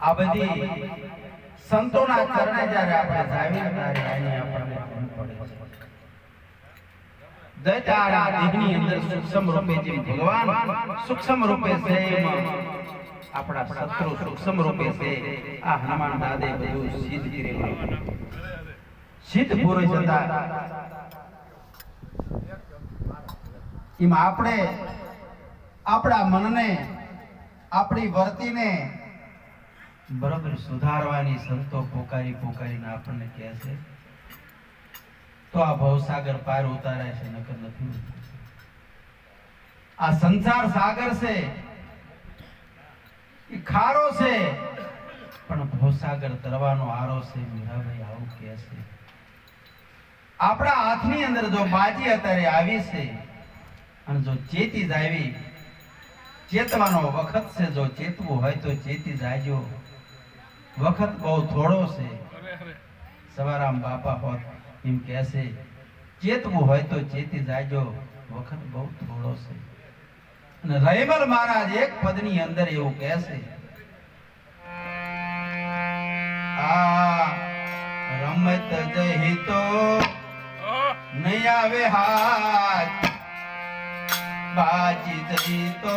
આ બધી સંતોના ચરણે જ્યારે આપણે જાવી ત્યારે એની આપણને ધૂન પડે છે. દૈતારા દેહની અંદર સૂક્ષ્મ રૂપે જે ભગવાન સૂક્ષ્મ રૂપે છે આપણા શત્રુ સૂક્ષ્મ રૂપે છે, આ હનુમાન દાદે બધું સિદ્ધ કરેલું સિદ્ધ પુરુષ હતા એમાં આપણે આપણા મનને, આપણી વર્તીને બરોબર, સુધારવાની સંતો પોકારી પોકારીને આપણને કહે છે, તો આ ભવસાગર પાર ઉતારાય છે, નકર નથી આ સંસાર સાગર છે, એ ખારો છે, પણ ભવસાગર તરવાનો આરો છે મીરાભાઈ આવું કહે છે. આપણા હાથની અંદર જો બાજી અત્યારે આવી છે, અને જો ચેતી જ આવી, ચેતવાનો વખત છે, જો ચેતવું હોય તો ચેતી જાજો વખત બહુ થોડો છે. સવારામ બાપા હોત, એમ કહેશે, ચેતવું હોય તો ચેતી જાજો વખત બહુ થોડો છે. અને રહીમલ મહારાજ એક પદની અંદર એવું કહેશે, આ રમત જહી તો નહીં આવે હાથ, બાજી જહી તો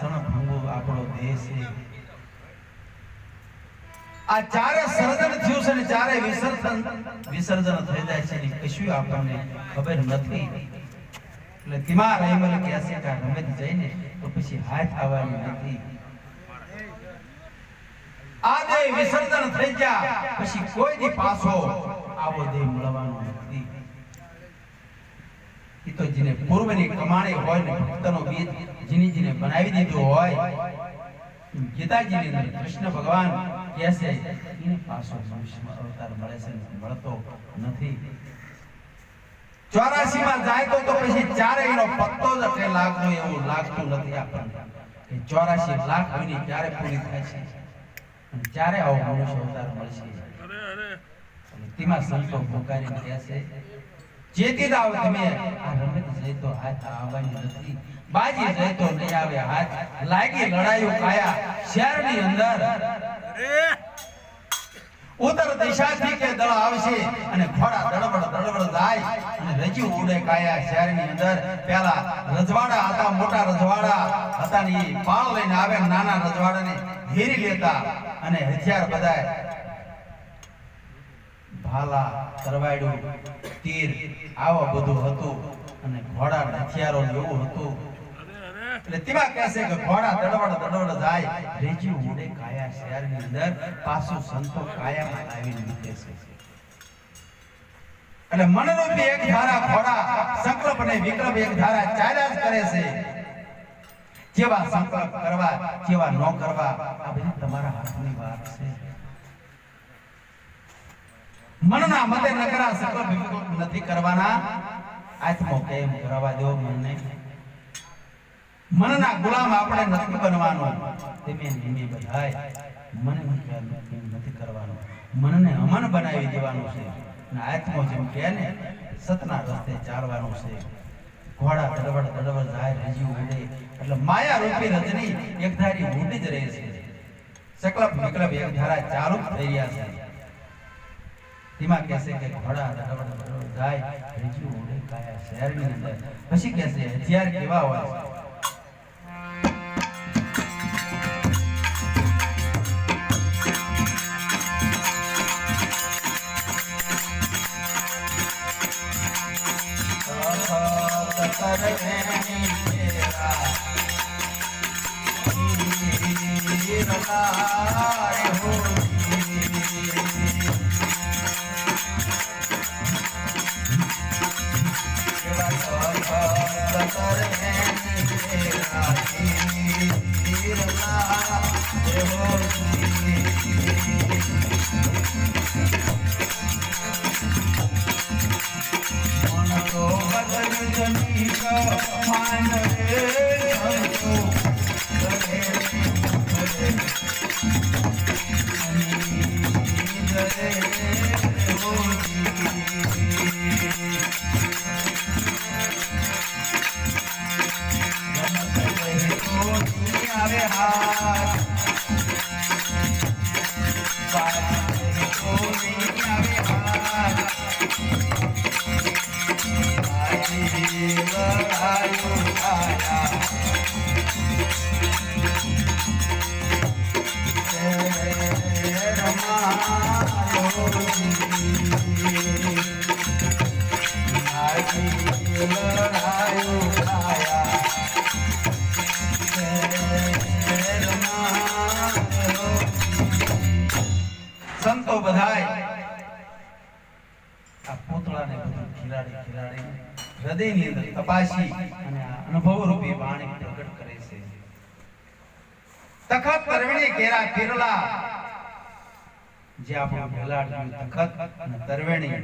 આ સણભંગો આપણો દેશ આ ચારે સર્જન થયું છે ને ચારે વિસર્જન વિસર્જન થઈ જાય છે ને કશું આપણને ખબર નથી. એટલે ધીમા રહીમલ કહે છે કે રમત જઈને તો પછી હાથ આવવાની નથી. આ વિસર્જન થઈ ગયા, પછી કોઈ દી પાછો આવો દેહ મળવાનો નથી. એ તો જેને પૂર્વની કમાણી હોય ને ભક્તનો બીજ જેની જેને બનાવી દીધું હોય, ગીતાજીની કૃષ્ણ ભગવાન કહે છે એને પાછો મનુષ્યમાં અવતાર મળે છે મળતો નથી. ચોરાસી માં જાય તો તો પછી ચારે એનો પત્તો જ એટલે લાગતો એવું લાગતું નથી આપણને, કે ચોરાસી લાખ મહિની ક્યારે પૂરી થાય છે? ક્યારે આવો મનુષ્ય અવતાર મળશે? તેમાં સંતો ભોકારી કહે છે જેથી દાવ તમે આ રમત જઈ તો હાથ આવવાની નથી, બાજી જઈ તો નહીં આવે હાથ, લાગી લડાયું કાયા શહેરની અંદર. ઉત્તર દિશાથી કે દળ આવશે અને ઘોડા દળબડ દળબડ જાય અને રજી ઉડે કાયા શહેરની અંદર. પેલા રજવાડા હતા, મોટા રજવાડા હતા ને પાળ લઈને આવે નાના નાના રજવાડાને ઘેરી લેતા અને હથિયાર બધાય ભાલા તરવાડું તીર આવા બધું હતું અને ઘોડા હથિયારો એવું હતું. એટલે મનરૂપી એક ધારા ઘોડા, સંકલ્પ અને વિકલ્પ એક ધારા ચાલ્યા કરે છે. જેવા સંકલ્પ કરવા, જેવા ન કરવા, આ બધી તમારા હાથની વાત છે. મનના મતે નકરા સકળ વિકલ્પ નથી કરવાના. આત્મો કેમ કરવા દો મનને. મનના ગુલામ આપણે નથી બનવાનો. તેમે નિમે બધાય. મને નથી કરવાનો. મનને અમન બનાવી દેવાનું છે. અને આત્મો જેમ કે ને, સતના રસ્તે ચાલવાનું છે. ઘોડા તડવડ તડવડ જાય રજી ઉડે. એટલે માયા રૂપી રજની એક ધારી ઉડી જ રહે છે. સકલપ વિકલપ એક ધારા ચાલુ થઈ રહ્યા છે. તેમાં કહેશે કે ઘોડા તડવડ જાય રજી ઉડે કાયા શહેરની અંદર. પછી કહેશે હથિયાર કેવા હોય? છે આવે હૃદયની તપાસી અને અનુભવ રૂપી વાણી પ્રગટ કરે છે. તખત તરવણી કેરા કિરલા જે આપણો ભેલાડ્યું તખત અને તરવણી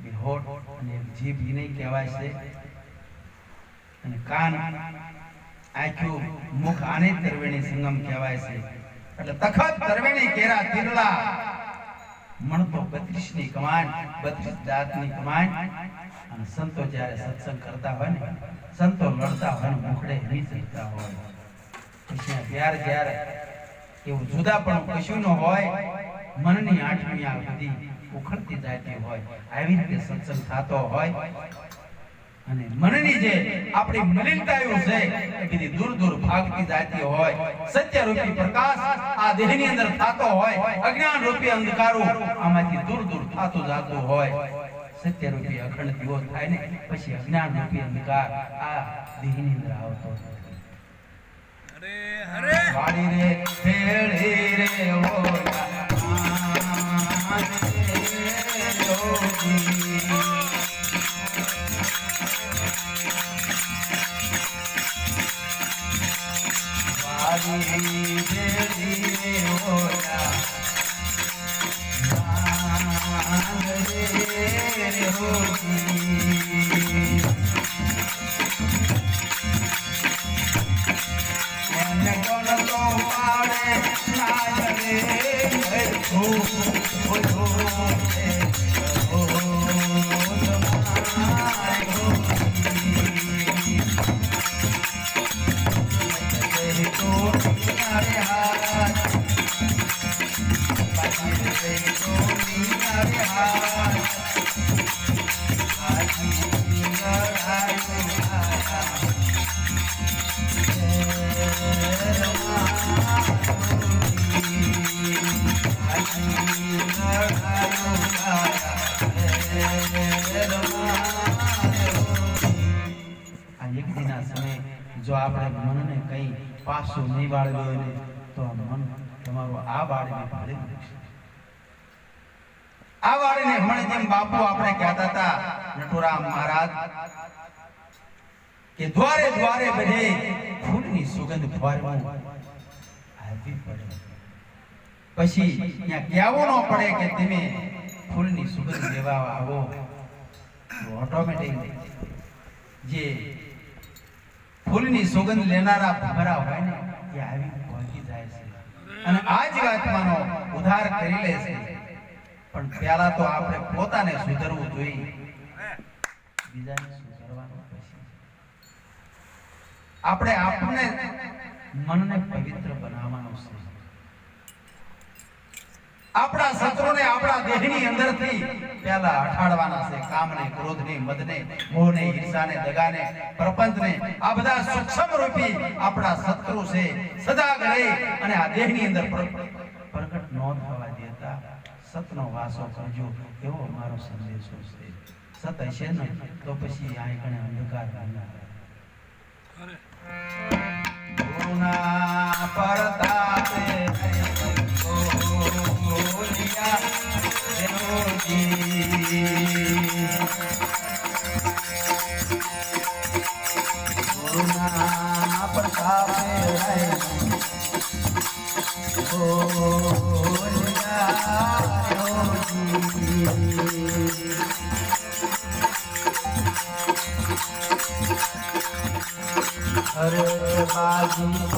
બિહોટ અને જીભ નહીં કહેવાય છે. અને કાન આંખ્યું મુખ આને તરવણી સંગમ કહેવાય છે. એટલે તખત તરવણી કેરા કિરલા મણ તો બત્રીસની કમાન, બત્રીસ જાતની કમાન. અને સંતો જ્યારે સત્સંગ કરતા હોય ને, સંતો લડતા હોય ને, મુખડે ચડતા હોય. પછી ત્યારે જ્યારે એવું જુદા પણ કશું ન હોય, મનની આઠમી આ બધી ઉખડતી જાતી હોય. આવી રીતે સત્સંગ થતો હોય. અને મનની જે આપણી મલિનતાઓ છે એ બધી દૂર દૂર ભાગતી જાતી હોય. સત્ય રૂપી પ્રકાશ આ દેહની અંદર થતો હોય અજ્ઞાન રૂપી અંધકારો આમાંથી દૂર દૂર થતું જાતો હોય. સત્ય રૂપી અખંડ દીવો થાય ને પછી અજ્ઞાન રૂપી અંધકાર આ દેહની અંદર આવતો વાડી રે ભેળી રે ઓલા જો આપણે મનને કઈ પાછું નહીં ને તો મન તમારું આ બાળવી ભાળી મૂકશે આ વાળીને હમણાં જેમ બાપુ આપણે કહેતા હતા નટુરામ મહારાજ, કે દ્વારે દ્વારે બધે ફૂલની સુગંધ ફવારવું આવી પડે. પછી ત્યાં કહેવું ન પડે કે તમે ફૂલની સુગંધ લેવા આવો ઓટોમેટિક જે ફૂલની સુગંધ લેનારા ભમરા હોય ને, એ આવી પહોંચી જાય છે. અને આ જ આત્માનો ઉદ્ધાર કરી લે છે. પણ પહેલા તો આપણે પોતાને સુધરવું જોઈએ. બીજાને સુધરવાનું પછી આપણે આપણે મનને પવિત્ર બનાવવાનું છે. આપણા શત્રુને આપણા દેહની અંદરથી પહેલા અઠાડવાના છે. કામને, ક્રોધને, મદને, મોહને, ઈર્ષાને, દગાને, પ્રપંચને, આ બધા સક્ષમ રૂપી આપણા શત્રુ છે. સદા રહે અને આ દેહની અંદર પ્ર- પ્રગટ ન થવા દેતા સતનો વાસો કરજો એવો અમારો સંદેશો છે સત હશે ને, તો પછી આ કણે અંધકાર. ગુરુના પરતાપે બોલિયા પ્રતાપે mujer.